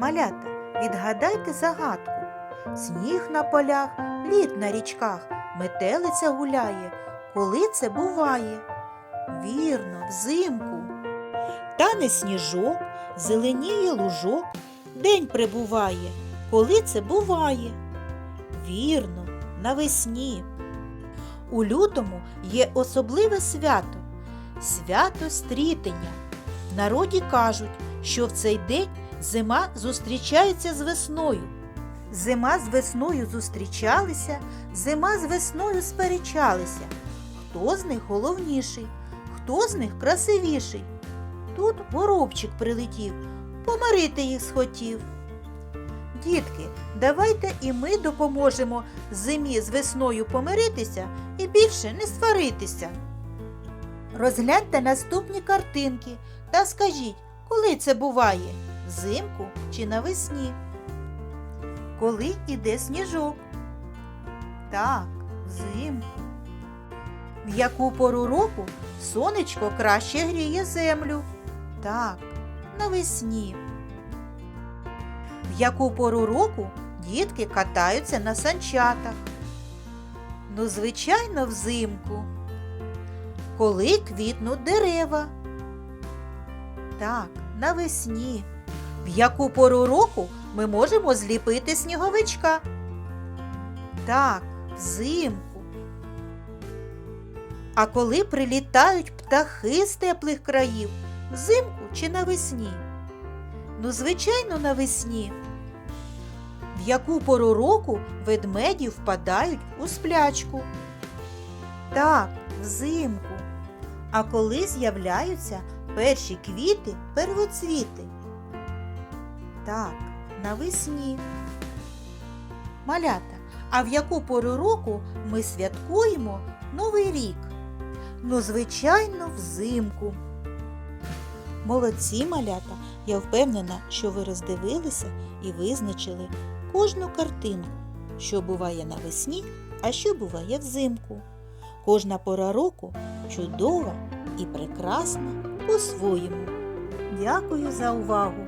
Малята, відгадайте загадку. Сніг на полях, лід на річках, метелиця гуляє. Коли це буває? Вірно, взимку. Тане сніжок, зеленіє лужок, день прибуває. Коли це буває? Вірно, навесні. У лютому є особливе свято свято стрітення. В народі кажуть, що в цей день зима зустрічається з весною. Зима з весною зустрічалися, зима з весною сперечалися. Хто з них головніший, хто з них красивіший? Тут воробчик прилетів, помирити їх схотів. Дітки, давайте і ми допоможемо зимі з весною помиритися і більше не сваритися. Розгляньте наступні картинки та скажіть, коли це буває? Взимку чи навесні? Коли іде сніжок? Так, взимку. В яку пору року сонечко краще гріє землю? Так, навесні. В яку пору року дітки катаються на санчатах? Ну, звичайно, взимку. Коли квітнуть дерева? Так, навесні. В яку пору року ми можемо зліпити сніговичка? Так, взимку. А коли прилітають птахи з теплих країв, взимку чи навесні? Ну, звичайно, навесні. В яку пору року ведмеді впадають у сплячку? Так, взимку. А коли з'являються перші квіти первоцвіти? Так, навесні. Малята, а в яку пору року ми святкуємо Новий рік? Ну, звичайно, взимку. Молодці малята, я впевнена, що ви роздивилися і визначили кожну картинку, що буває навесні, а що буває взимку. Кожна пора року чудова і прекрасна по-своєму. Дякую за увагу!